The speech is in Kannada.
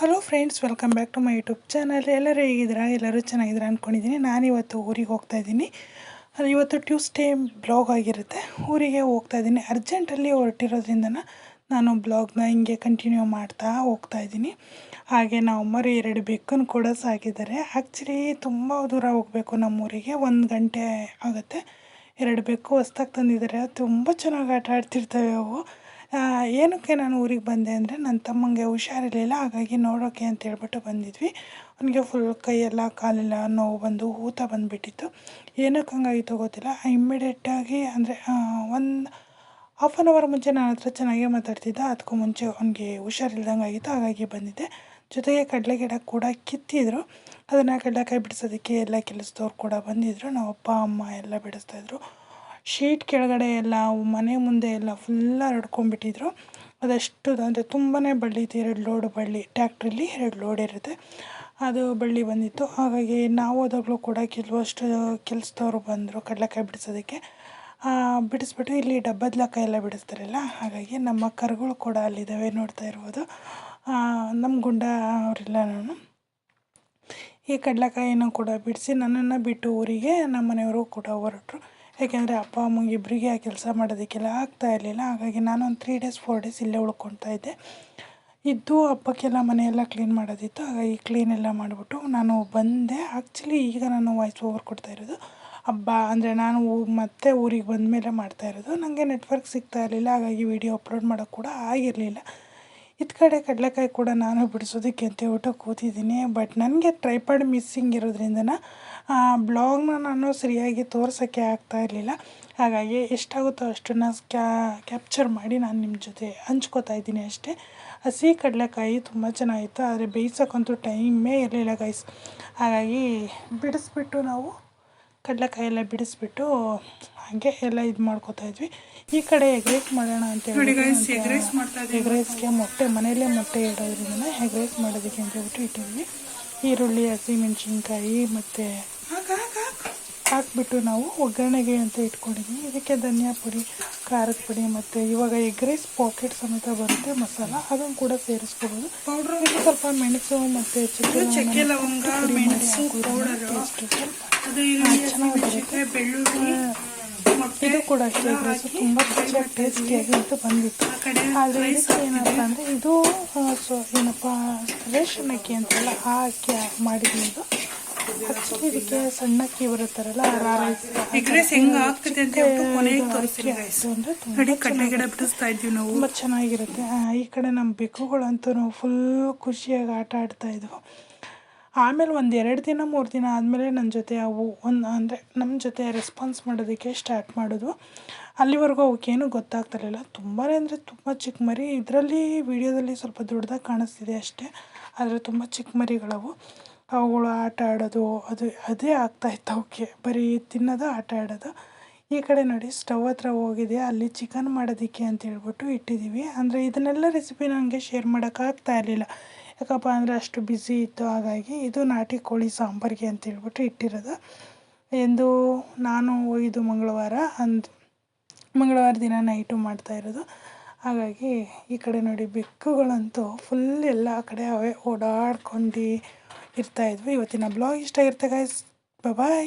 Hello friends welcome back to my YouTube channel ಎಲ್ಲರೂ ಹೇಗಿದ್ದೀರಾ? ಎಲ್ಲರೂ ಚೆನ್ನಾಗಿದ್ದೀರಾ ಅಂದ್ಕೊಂಡಿದ್ದೀನಿ ನಾನಿವತ್ತು ಊರಿಗೆ ಹೋಗ್ತಾ ಇದ್ದೀನಿ. ಇವತ್ತು ಟ್ಯೂಸ್ಡೇ ಬ್ಲಾಗ್ ಆಗಿರುತ್ತೆ. ಊರಿಗೆ ಹೋಗ್ತಾ ಇದ್ದೀನಿ. ಅರ್ಜೆಂಟಲ್ಲಿ ಹೊರಟಿರೋದ್ರಿಂದ ನಾನು ಬ್ಲಾಗ್ನ ಹಿಂಗೆ ಕಂಟಿನ್ಯೂ ಮಾಡ್ತಾ ಹೋಗ್ತಾ ಇದ್ದೀನಿ. ಹಾಗೆ ಅಮ್ಮರು ಎರಡು ಬೆಕ್ಕನ್ನು ಕೂಡ ಸಾಕಿದ್ದಾರೆ. ಆ್ಯಕ್ಚುಲಿ ತುಂಬ ದೂರ ಹೋಗಬೇಕು ನಮ್ಮೂರಿಗೆ ಒಂದು ಗಂಟೆ ಆಗುತ್ತೆ. ಎರಡು ಬೆಕ್ಕು ಹೊಸ್ದಾಗಿ ತಂದಿದ್ದಾರೆ. ತುಂಬ ಚೆನ್ನಾಗಿ ಆಟ ಆಡ್ತಿರ್ತವೆ ಅವು. ಏನಕ್ಕೆ ನಾನು ಊರಿಗೆ ಬಂದೆ ಅಂದರೆ ನನ್ನ ತಮ್ಮಂಗೆ ಹುಷಾರಿರಲಿಲ್ಲ, ಹಾಗಾಗಿ ನೋಡೋಕ್ಕೆ ಅಂತ ಹೇಳ್ಬಿಟ್ಟು ಬಂದಿದ್ವಿ. ಅವನಿಗೆ ಫುಲ್ ಕೈಯೆಲ್ಲ, ಕಾಲೆಲ್ಲ ನೋವು ಬಂದು ಊತ ಬಂದುಬಿಟ್ಟಿತ್ತು. ಏನಕ್ಕೆ ಹಂಗಾಗಿತ್ತು ಗೊತ್ತಿಲ್ಲ. ಇಮ್ಮಿಡಿಯೇಟಾಗಿ ಅಂದರೆ ಒಂದು ಹಾಫ್ ಆನ್ ಅವರ್ ಮುಂಚೆ ನಾನು ಹತ್ರ ಚೆನ್ನಾಗೇ ಮಾತಾಡ್ತಿದ್ದೆ. ಅದಕ್ಕೂ ಮುಂಚೆ ಅವನಿಗೆ ಹುಷಾರಿಲ್ದಂಗೆ ಆಗಿತ್ತು, ಹಾಗಾಗಿ ಬಂದಿದ್ದೆ. ಜೊತೆಗೆ ಕಡಲೆ ಗಿಡ ಕೂಡ ಕಿತ್ತಿದ್ರು. ಅದನ್ನು ಕಡಲೆಕಾಯಿ ಬಿಡಿಸೋದಕ್ಕೆ ಎಲ್ಲ ಕೆಲಸದವ್ರು ಕೂಡ ಬಂದಿದ್ದರು ನಾವು ಅಪ್ಪ ಅಮ್ಮ ಎಲ್ಲ ಬಿಡಿಸ್ತಾಯಿದ್ರು ಶೀಟ್ ಕೆಳಗಡೆ ಎಲ್ಲ ಮನೆ ಮುಂದೆ ಎಲ್ಲ ಫುಲ್ಲ ಹರಡ್ಕೊಂಡ್ಬಿಟ್ಟಿದ್ರು ಅದಷ್ಟು ಅಂದರೆ ತುಂಬಾ ಬಳ್ಳಿ ಇತ್ತು, ಎರಡು ಲೋಡ್ ಬಳ್ಳಿ ಟ್ಯಾಕ್ಟ್ರಲ್ಲಿ ಎರಡು ಲೋಡ್ ಇರುತ್ತೆ. ಅದು ಬಳ್ಳಿ ಬಂದಿತ್ತು. ಹಾಗಾಗಿ ನಾವು ಹೋದಾಗಲೂ ಕೂಡ ಕೆಲವಷ್ಟು ಕೆಲಸದವ್ರು ಬಂದರು ಕಡಲೆಕಾಯಿ ಬಿಡಿಸೋದಕ್ಕೆ. ಬಿಡಿಸ್ಬಿಟ್ಟು ಇಲ್ಲಿ ಡಬ್ಬದ್ಲಕಾಯಿ ಎಲ್ಲ ಬಿಡಿಸ್ತಾರಲ್ಲ, ಹಾಗಾಗಿ ನಮ್ಮ ಕರುಗಳು ಕೂಡ ಅಲ್ಲಿದ್ದಾವೆ ನೋಡ್ತಾ ಇರ್ಬೋದು. ನಮ್ಮ ಗುಂಡ ಅವರೆಲ್ಲ ನಾನು. ಈ ಕಡಲೆಕಾಯಿನ ಕೂಡ ಬಿಡಿಸಿ ನನ್ನನ್ನು ಬಿಟ್ಟು ಊರಿಗೆ, ನಮ್ಮ ಮನೆಯವರು ಕೂಡ ಹೊರಟರು. ಯಾಕೆಂದರೆ ಅಪ್ಪ ಅಮ್ಮಂಗೆ ಇಬ್ಬರಿಗೆ ಆ ಕೆಲಸ ಮಾಡೋದಕ್ಕೆಲ್ಲ ಆಗ್ತಾ ಇರಲಿಲ್ಲ. ಹಾಗಾಗಿ ನಾನು ಒಂದು ತ್ರೀ ಡೇಸ್ ಫೋರ್ ಡೇಸ್ ಇಲ್ಲೇ ಉಳ್ಕೊತಾ ಇದ್ದೆ. ಇದ್ದು ಹಬ್ಬಕ್ಕೆಲ್ಲ ಮನೆಯೆಲ್ಲ ಕ್ಲೀನ್ ಮಾಡೋದಿತ್ತು. ಹಾಗಾಗಿ ಕ್ಲೀನ್ ಎಲ್ಲ ಮಾಡಿಬಿಟ್ಟು ನಾನು ಬಂದೆ. ಆ್ಯಕ್ಚುಲಿ ಈಗ ನಾನು ವಾಯ್ಸ್ ಓವರ್ ಕೊಡ್ತಾ ಇರೋದು. ಹಬ್ಬ ಅಂದರೆ ನಾನು ಮತ್ತೆ ಊರಿಗೆ ಬಂದ ಮೇಲೆ ಮಾಡ್ತಾ ಇರೋದು. ನನಗೆ ನೆಟ್ವರ್ಕ್ ಸಿಗ್ತಾ ಇರಲಿಲ್ಲ. ಹಾಗಾಗಿ ವೀಡಿಯೋ ಅಪ್ಲೋಡ್ ಮಾಡೋಕ್ಕೆ ಕೂಡ ಆಗಿರಲಿಲ್ಲ. ಇತ್ತ ಕಡೆ ಕಡಲೆಕಾಯಿ ಕೂಡ ನಾನು ಬಿಡಿಸೋದಕ್ಕೆ ಅಂತ ಹೇಳ್ಬಿಟ್ಟು ಕೂತಿದ್ದೀನಿ. ಬಟ್ ನನಗೆ ಟ್ರೈಪಾಡ್ ಮಿಸ್ಸಿಂಗ್ ಇರೋದ್ರಿಂದ ಬ್ಲಾಗ್ನ ನಾನು ಸರಿಯಾಗಿ ತೋರ್ಸೋಕ್ಕೆ ಆಗ್ತಾ ಇರಲಿಲ್ಲ. ಹಾಗಾಗಿ ಎಷ್ಟಾಗುತ್ತೋ ಅಷ್ಟನ್ನು ಕ್ಯಾ ಕ್ಯಾಪ್ಚರ್ ಮಾಡಿ ನಾನು ನಿಮ್ಮ ಜೊತೆ ಹಂಚ್ಕೋತಾ ಇದ್ದೀನಿ ಅಷ್ಟೇ. ಹಸಿ ಕಡಲೆಕಾಯಿ ತುಂಬ ಚೆನ್ನಾಗಿತ್ತು, ಆದರೆ ಬೇಯಿಸೋಕ್ಕಂತೂ ಟೈಮೇ ಇರಲಿಲ್ಲ ಗೈಸ್ ಹಾಗಾಗಿ ಬಿಡಿಸ್ಬಿಟ್ಟು ನಾವು ಕಡಲೆಕಾಯಿ ಎಲ್ಲ ಬಿಡಿಸ್ಬಿಟ್ಟು ಹಾಗೆ ಎಲ್ಲ ಇದು ಮಾಡ್ಕೋತಾ ಇದ್ವಿ. ಈ ಕಡೆ ಎಗ್ ರೈಸ್ ಮಾಡೋಣ ಅಂತ ಹೇಳಿ ಎಗ್ ರೈಸ್ಗೆ ಮೊಟ್ಟೆ ಮನೆಯಲ್ಲೇ ಮೊಟ್ಟೆ ಇಡೋದ್ರಿಂದ ಎಗ್ ರೈಸ್ ಮಾಡೋದಕ್ಕೆ ಅಂತ ಹೇಳ್ಬಿಟ್ಟು ಇಟ್ಟಿದ್ವಿ. ಈರುಳ್ಳಿ ಹಸಿಮೆಣ್ಸಿನ್ಕಾಯಿ ಮತ್ತು ಹಾಕ್ಬಿಟ್ಟು ನಾವು ಒಗ್ಗರಣೆಗೆ ಅಂತ ಇಟ್ಕೊಂಡಿದ್ವಿ. ಇದಕ್ಕೆ ಧನಿಯಾ ಪುಡಿ ಖಾರದ ಪುಡಿ ಮತ್ತು ಇವಾಗ ಎಗ್ ರೈಸ್ ಪಾಕೆಟ್ ಸಮೇತ ಬರುತ್ತೆ ಮಸಾಲ. ಅದನ್ನು ಕೂಡ ಸೇರಿಸ್ಕೋಬೋದು. ಪೌಡ್ರ್ ಸ್ವಲ್ಪ ಮೆಣಸು ಮತ್ತು ಚಕ್ಕೆ ಲವಂಗ ಮೆಣಸು ಚೆನ್ನಾಗಿ ಬರುತ್ತೆ. ಇದು ಕೂಡ ಅಷ್ಟೇ ರೈಸ್ ತುಂಬ ಟೇಸ್ಟಿಯಾಗಿ ಅಂತ ಬಂದಿತ್ತು ಆದರೆ ಇದಕ್ಕೆ ಏನಪ್ಪ ಅಂದರೆ ಇದು ಸೊ ಏನಪ್ಪ ರೇಷನ್ ಅಕ್ಕಿ ಅಂತೆಲ್ಲ ಆ ಅಕ್ಕಿ ಮಾಡಿದ್ವಿ ಇದು. ಇದಕ್ಕೆ ಬರುತ್ತಾರಲ್ಲ ಹೆಂಗೆ ಆಗ್ತದೆ ಅಂತ ಕೊನೆಗೆ ನೋಡಿ ಗಿಡ ಬಿಡಿಸ್ತಾ ಇದ್ವಿ ನಾವು. ತುಂಬ ಚೆನ್ನಾಗಿರುತ್ತೆ. ಈ ಕಡೆ ನಮ್ಮ ಬೆಕ್ಕುಗಳಂತೂ ಫುಲ್ ಖುಷಿಯಾಗಿ ಆಟ ಆಡ್ತಾ ಇದ್ವು. ಆಮೇಲೆ ಒಂದು ಎರಡು ದಿನ ಮೂರು ದಿನ ಆದಮೇಲೆ ನನ್ನ ಜೊತೆ ಅವು ಒಂದು ಅಂದರೆ ನಮ್ಮ ಜೊತೆ ರೆಸ್ಪಾನ್ಸ್ ಮಾಡೋದಕ್ಕೆ ಸ್ಟಾರ್ಟ್ ಮಾಡೋದು. ಅಲ್ಲಿವರೆಗೂ ಅವಕ್ಕೇನು ಗೊತ್ತಾಗ್ತಿರಲಿಲ್ಲ ತುಂಬಾ ಅಂದರೆ ತುಂಬ ಚಿಕ್ಕ ಮರಿ. ಇದರಲ್ಲಿ ವಿಡಿಯೋದಲ್ಲಿ ಸ್ವಲ್ಪ ದೊಡ್ಡದಾಗಿ ಕಾಣಿಸ್ತಿದೆ ಅಷ್ಟೇ. ಆದರೆ ತುಂಬ ಚಿಕ್ಕ ಮರಿಗಳವು. ಅವುಗಳು ಆಟ ಆಡೋದು, ಅದು, ಅದೇ ಆಗ್ತಾಯಿತ್ತು ಅವಕ್ಕೆ. ಬರೀ ತಿನ್ನೋದು, ಆಟ ಆಡೋದು. ಈ ಕಡೆ ನೋಡಿ, ಸ್ಟವ್ ಹತ್ರ ಹೋಗಿದೆ, ಅಲ್ಲಿ ಚಿಕನ್ ಮಾಡೋದಕ್ಕೆ ಅಂತ ಹೇಳ್ಬಿಟ್ಟು ಇಟ್ಟಿದ್ದೀವಿ. ಅಂದರೆ ಇದನ್ನೆಲ್ಲ ರೆಸಿಪಿ ನನಗೆ ಶೇರ್ ಮಾಡೋಕ್ಕಾಗ್ತಾ ಇರಲಿಲ್ಲ. ಯಾಕಪ್ಪ ಅಂದರೆ ಅಷ್ಟು ಬ್ಯುಸಿ ಇತ್ತು, ಹಾಗಾಗಿ ಇದು ನಾಟಿ ಕೋಳಿ ಸಾಂಬಾರಿಗೆ ಅಂತ ಹೇಳ್ಬಿಟ್ಟು ಇಟ್ಟಿರೋದು. ಎಂದು ನಾನು ಹೋಗಿದ್ದು ಮಂಗಳವಾರ ಅಂದ್, ಮಂಗಳವಾರ ದಿನ ನೈಟು ಮಾಡ್ತಾ ಇರೋದು. ಹಾಗಾಗಿ ಈ ಕಡೆ ನೋಡಿ, ಬೆಕ್ಕುಗಳಂತೂ ಫುಲ್ ಎಲ್ಲ ಕಡೆ ಅವೇ ಓಡಾಡ್ಕೊಂಡು ಇರ್ತಾಯಿದ್ವಿ ಇವತ್ತಿನ ಬ್ಲಾಗ್ ಇಷ್ಟ ಆಗಿರುತ್ತೆ ಗಾಯ್ಸ್ ಬಾಯ್